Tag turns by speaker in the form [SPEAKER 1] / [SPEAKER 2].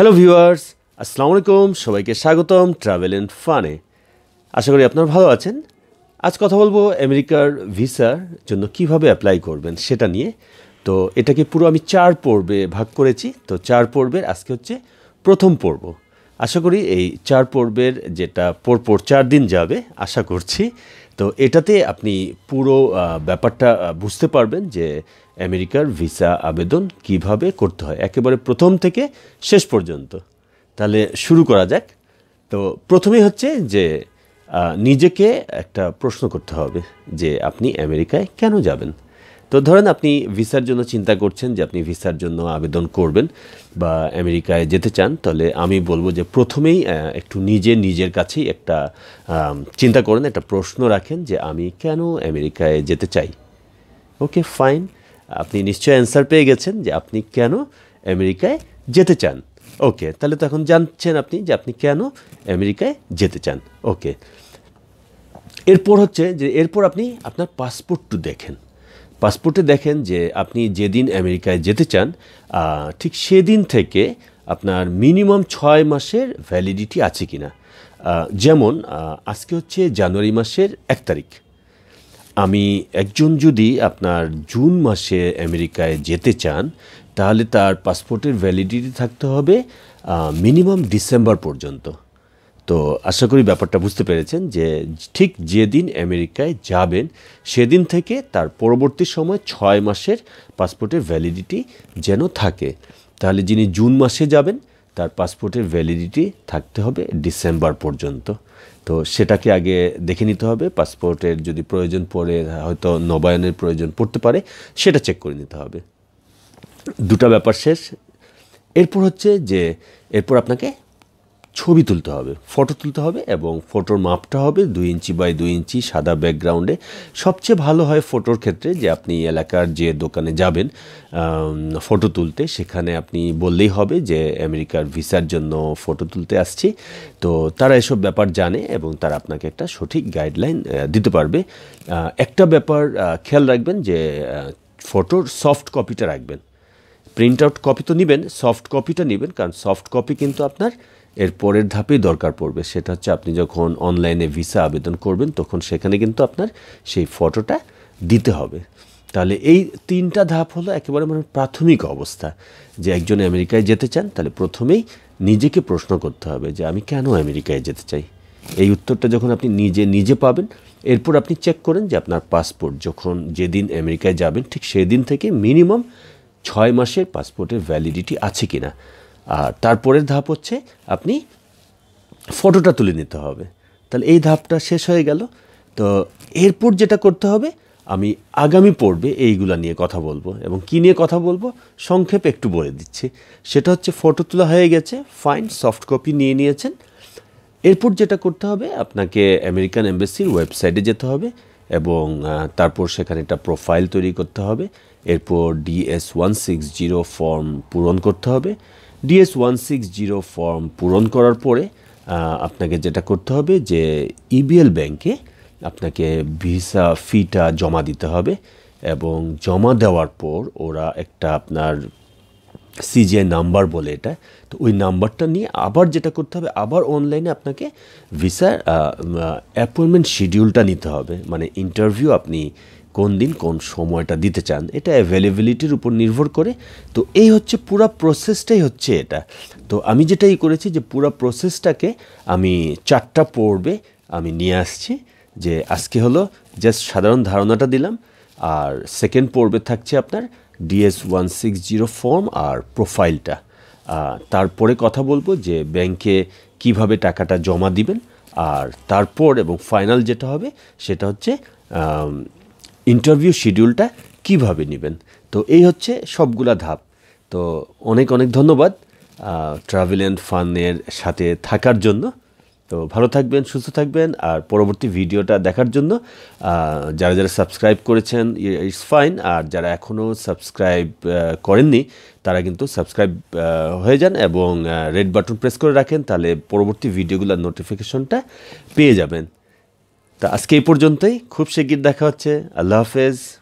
[SPEAKER 1] Hello viewers আসসালামু আলাইকুম সবাইকে স্বাগতম ট্রাভেল অ্যান্ড ফানে আশা করি আপনারা ভালো আছেন। আজ কথা বলব আমেরিকার ভিসার জন্য কীভাবে অ্যাপ্লাই করবেন সেটা নিয়ে। তো এটাকে পুরো আমি চার পর্বে ভাগ করেছি। তো চার পর্বের আজকে হচ্ছে প্রথম পর্ব। আশা করি এই চার পর্বের যেটা পরপর চার দিন যাবে, আশা করছি। তো এটাতে আপনি পুরো ব্যাপারটা বুঝতে পারবেন যে আমেরিকার ভিসা আবেদন কীভাবে করতে হয়? একেবারে প্রথম থেকে শেষ পর্যন্ত। তাহলে শুরু করা যাক। তো প্রথমেই হচ্ছে যে নিজেকে একটা প্রশ্ন করতে হবে যে, আপনি আমেরিকায় কেন যাবেন? তো ধরেন আপনি ভিসার জন্য চিন্তা করছেন যে, আপনি ভিসার জন্য আবেদন করবেন বা আমেরিকায় যেতে চান, তাহলে আমি বলব যে, প্রথমেই একটু নিজে নিজের কাছেই একটা চিন্তা করেন, একটা প্রশ্ন রাখেন যে, আমি কেন আমেরিকায় যেতে চাই? Okay, fine. আপনি নিশ্চয়ই অ্যান্সার পেয়ে গেছেন যে আপনি কেন আমেরিকায় যেতে চান। ওকে তাহলে তো এখন জানছেন আপনি যে আপনি কেন আমেরিকায় যেতে চান। ওকে এরপর হচ্ছে যে এরপর আপনি আপনার পাসপোর্টটু দেখেন। পাসপোর্টে দেখেন যে আপনি যেদিন আমেরিকায় যেতে চান ঠিক সেদিন থেকে আপনার মিনিমাম ছয় মাসের ভ্যালিডিটি আছে কি না যেমন আজকে হচ্ছে জানুয়ারি মাসের এক তারিখ। আমি একজন যদি আপনার জুন মাসে আমেরিকায় যেতে চান, তাহলে তার পাসপোর্টের ভ্যালিডিটি থাকতে হবে মিনিমাম ডিসেম্বর পর্যন্ত। তো আশা করি ব্যাপারটা বুঝতে পেরেছেন যে ঠিক যেদিন আমেরিকায় যাবেন, সেদিন থেকে তার পরবর্তী সময় ছয় মাসের পাসপোর্টের ভ্যালিডিটি যেন থাকে। তাহলে যিনি জুন মাসে যাবেন তার পাসপোর্টের ভ্যালিডিটি থাকতে হবে ডিসেম্বর পর্যন্ত। তো সেটাকে আগে দেখে নিতে হবে পাসপোর্টের যদি প্রয়োজন পড়ে, হয়তো নবায়নের প্রয়োজন পড়তে পারে, সেটা চেক করে নিতে হবে। দুটা ব্যাপার শেষ। এরপর হচ্ছে যে, এরপর আপনাকে ছবি তুলতে হবে, ফটো তুলতে হবে এবং ফটোর মাপটা হবে দুই ইঞ্চি বাই দুই ইঞ্চি সাদা ব্যাকগ্রাউন্ডে। সবচেয়ে ভালো হয় ফটোর ক্ষেত্রে যে আপনি এলাকার যে দোকানে যাবেন ফটো তুলতে, সেখানে আপনি বললেই হবে যে আমেরিকার ভিসার জন্য ফটো তুলতে আসছি। তো তারা এসব ব্যাপার জানে এবং তারা আপনাকে একটা সঠিক গাইডলাইন দিতে পারবে। একটা ব্যাপার খেয়াল রাখবেন যে ফটোর সফট কপিটা রাখবেন। প্রিন্ট আউট কপি তো নেবেন, সফট কপিটা নেবেন, কারণ সফট কপি কিন্তু আপনার এর পরের ধাপেই দরকার পড়বে। সেটা হচ্ছে আপনি যখন অনলাইনে ভিসা আবেদন করবেন, তখন সেখানে কিন্তু আপনার সেই ফটোটা দিতে হবে। তাহলে এই তিনটা ধাপ হলো একেবারে মানে প্রাথমিক অবস্থা। যে একজন আমেরিকায় যেতে চান, তাহলে প্রথমেই নিজেকে প্রশ্ন করতে হবে যে, আমি কেন আমেরিকায় যেতে চাই? এই উত্তরটা যখন আপনি নিজে নিজে পাবেন, এরপর আপনি চেক করেন যে আপনার পাসপোর্ট যখন যেদিন আমেরিকায় যাবেন, ঠিক সেদিন থেকে মিনিমাম ছয় মাসের পাসপোর্টের ভ্যালিডিটি আছে কি না আর তারপরের ধাপ হচ্ছে আপনি ফটোটা তুলে নিতে হবে। তাহলে এই ধাপটা শেষ হয়ে গেল। তো এরপর যেটা করতে হবে, আমি আগামী পর্বে এইগুলা নিয়ে কথা বলব এবং কী নিয়ে কথা বলব সংক্ষেপে একটু বলে দিচ্ছি। সেটা হচ্ছে ফটো তোলা হয়ে গেছে ফাইন সফট কপি নিয়ে নিয়েছেন। এরপর যেটা করতে হবে, আপনাকে আমেরিকান এম্বাসির ওয়েবসাইটে যেতে হবে এবং তারপর সেখানে একটা প্রোফাইল তৈরি করতে হবে। এরপর DS one six zero form পূরণ করতে হবে। DS one six zero form পূরণ করার পরে আপনাকে যেটা করতে হবে যে ইবিএল ব্যাংকে আপনাকে ভিসা ফিটা জমা দিতে হবে এবং জমা দেওয়ার পর ওরা একটা আপনার সিজিআই নাম্বার বলে এটা, তো ওই নাম্বারটা নিয়ে আবার যেটা করতে হবে, আবার অনলাইনে আপনাকে ভিসার অ্যাপয়েন্টমেন্ট শিডিউলটা নিতে হবে। মানে ইন্টারভিউ আপনি কোন দিন কোন সময়টা দিতে চান, এটা অ্যাভেলেবিলিটির উপর নির্ভর করে। তো এই হচ্ছে পুরো প্রসেসটাই হচ্ছে এটা। তো আমি যেটাই করেছি যে পুরো প্রসেসটাকে আমি চারটা পর্বে আমি নিয়ে আসছি, যে আজকে হলো জাস্ট সাধারণ ধারণাটা দিলাম, আর সেকেন্ড পর্বে থাকছে আপনার DS one six zero form আর প্রোফাইলটা তারপরে কথা বলব যে ব্যাংকে কীভাবে টাকাটা জমা দিবেন, আর তারপর এবং ফাইনাল যেটা হবে সেটা হচ্ছে ইন্টারভিউ শিডিউলটা কীভাবে নেবেন? তো এই হচ্ছে সবগুলা ধাপ। তো অনেক অনেক ধন্যবাদ ট্রাভেল অ্যান্ড ফানের সাথে থাকার জন্য। তো ভালো থাকবেন, সুস্থ থাকবেন, আর পরবর্তী ভিডিওটা দেখার জন্য যারা যারা সাবস্ক্রাইব করেছেন ইটস ফাইন আর যারা এখনও সাবস্ক্রাইব করেননি, তারা কিন্তু সাবস্ক্রাইব হয়ে যান এবং রেড বাটন প্রেস করে রাখেন, তাহলে পরবর্তী ভিডিওগুলোর নোটিফিকেশনটা পেয়ে যাবেন। তা আজকে এই পর্যন্তই। খুব শিগগির দেখা হচ্ছে। আল্লাহ হাফেজ।